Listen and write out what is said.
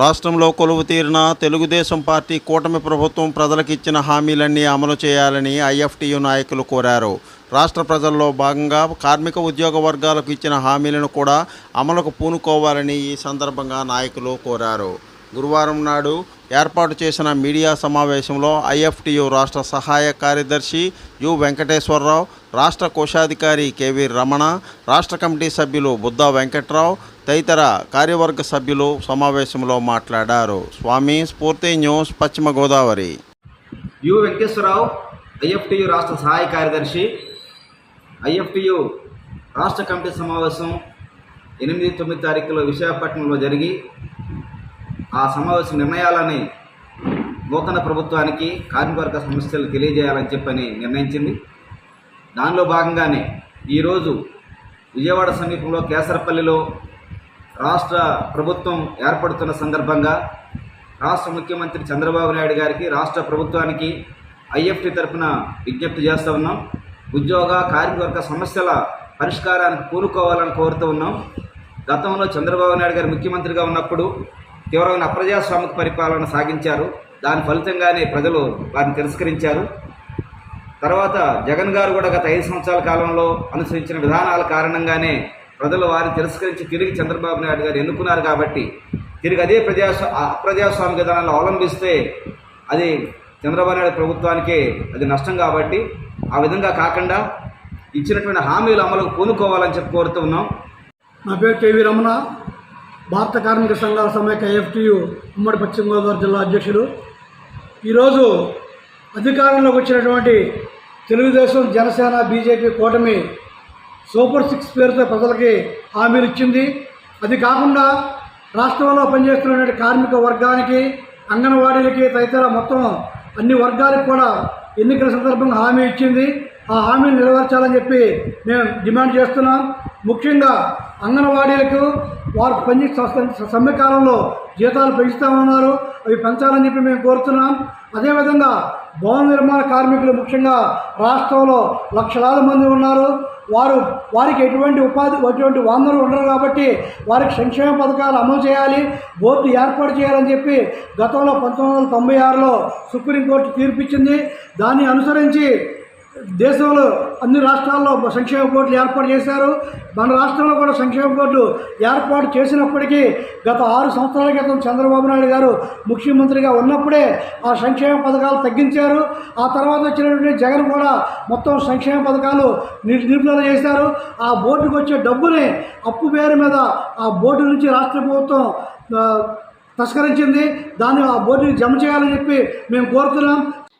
రాష్ట్రంలో కొలువు తీరిన తెలుగుదేశం పార్టీ కూటమి ప్రభుత్వం ప్రజలకు ఇచ్చిన హామీలన్నీ అమలు చేయాలని ఐఎఫ్టియు నాయకులు కోరారు. రాష్ట్ర ప్రజల్లో భాగంగా కార్మిక ఉద్యోగ వర్గాలకు ఇచ్చిన హామీలను కూడా అమలుకు పూనుకోవాలని ఈ సందర్భంగా నాయకులు కోరారు. గురువారం నాడు ఏర్పాటు చేసిన మీడియా సమావేశంలో ఐఎఫ్టియు రాష్ట్ర సహాయ కార్యదర్శి యు వెంకటేశ్వరరావు రాష్ట్ర కోశాధికారి కెవి రమణ రాష్ట్ర కమిటీ సభ్యులు బుద్ధా వెంకట్రావు తదితర కార్యవర్గ సభ్యులు సమావేశంలో మాట్లాడారు. స్వామి స్ఫూర్తి న్యూస్ పశ్చిమ గోదావరి. యు వెంకటేశ్వరరావు ఐఎఫ్టియు రాష్ట్ర సహాయ కార్యదర్శి ఐఎఫ్టియు రాష్ట్ర కమిటీ సమావేశం ఎనిమిది తొమ్మిది తారీఖులో విశాఖపట్నంలో జరిగి ఆ సమావేశ నిర్ణయాలని నూతన ప్రభుత్వానికి కార్మికవర్గ సమస్యలు తెలియజేయాలని చెప్పని నిర్ణయించింది. దానిలో భాగంగానే ఈరోజు విజయవాడ సమీపంలో కేసరపల్లిలో రాష్ట్ర ప్రభుత్వం ఏర్పడుతున్న సందర్భంగా రాష్ట్ర ముఖ్యమంత్రి చంద్రబాబు నాయుడు గారికి రాష్ట్ర ప్రభుత్వానికి ఐఎఫ్టి తరఫున విజ్ఞప్తి చేస్తూ ఉన్నాం. ఉద్యోగ కార్మికవర్గ సమస్యల పరిష్కారానికి పూనుకోవాలని కోరుతూ ఉన్నాం. గతంలో చంద్రబాబు నాయుడు గారు ముఖ్యమంత్రిగా ఉన్నప్పుడు తీవ్రమైన అప్రజాస్వామిక పరిపాలన సాగించారు దాని ఫలితంగానే ప్రజలు వారిని తిరస్కరించారు. తర్వాత జగన్ గారు కూడా గత ఐదు సంవత్సరాల కాలంలో అనుసరించిన విధానాల కారణంగానే ప్రజలు వారిని తిరస్కరించి తిరిగి చంద్రబాబు నాయుడు గారు ఎన్నుకున్నారు కాబట్టి తిరిగి అదే ప్రజాస్వా అప్రజాస్వామిక విధానాలు అవలంబిస్తే అది చంద్రబాబు నాయుడు ప్రభుత్వానికే అది నష్టం కాబట్టి ఆ విధంగా కాకుండా ఇచ్చినటువంటి హామీలు అమలుకు పూనుకోవాలని చెప్పి కోరుతూ ఉన్నాం. నా పేరు కేవీ రమణ. భారత కార్మిక సంఘాల సమైక్య ఎఫ్టియు ఉమ్మడి పశ్చిమ గోదావరి జిల్లా అధ్యక్షుడు ఈరోజు అధికారంలోకి వచ్చినటువంటి తెలుగుదేశం జనసేన బీజేపీ కూటమి సూపర్ సిక్స్ పేరుతో ప్రజలకి హామీలు ఇచ్చింది. అది కాకుండా రాష్ట్రంలో పనిచేస్తున్నటువంటి కార్మిక వర్గానికి అంగన్వాడీలకి తదితర మొత్తం అన్ని వర్గాలకు కూడా ఎన్నికల సందర్భంగా హామీ ఇచ్చింది. ఆ హామీని నెరవేర్చాలని చెప్పి మేము డిమాండ్ చేస్తున్నాం. ముఖ్యంగా అంగన్వాడీలకు వారు పని సమ్మె కాలంలో జీతాలు పెంచుతామన్నారు అవి పెంచాలని చెప్పి మేము కోరుతున్నాం. అదేవిధంగా భవన నిర్మాణ కార్మికులు ముఖ్యంగా రాష్ట్రంలో లక్షలాది మంది ఉన్నారు. వారు వారికి ఎటువంటి ఉపాధి ఎటువంటి వనరులు ఉండరు కాబట్టి వారికి సంక్షేమ పథకాలు అమలు చేయాలి. బోర్డు ఏర్పాటు చేయాలని చెప్పి గతంలో పంతొమ్మిది వందల తొంభై ఆరులో సుప్రీంకోర్టు తీర్పిచ్చింది. దాన్ని అనుసరించి దేశంలో అన్ని రాష్ట్రాల్లో సంక్షేమ బోర్డులు ఏర్పాటు చేశారు. మన రాష్ట్రంలో కూడా సంక్షేమ బోర్డు ఏర్పాటు చేసినప్పటికీ గత ఆరు సంవత్సరాల క్రితం చంద్రబాబు నాయుడు గారు ముఖ్యమంత్రిగా ఉన్నప్పుడే ఆ సంక్షేమ పథకాలు తగ్గించారు. ఆ తర్వాత వచ్చినటువంటి జగన్ కూడా మొత్తం సంక్షేమ పథకాలు ని- నిలుపుదల చేశారు. ఆ బోర్డుకు వచ్చే డబ్బుని అప్పు పేరు మీద ఆ బోర్డు నుంచి రాష్ట్ర ప్రభుత్వం తస్కరించింది. దాన్ని ఆ బోర్డుని జమ చేయాలని చెప్పి మేము కోరుతున్నాం.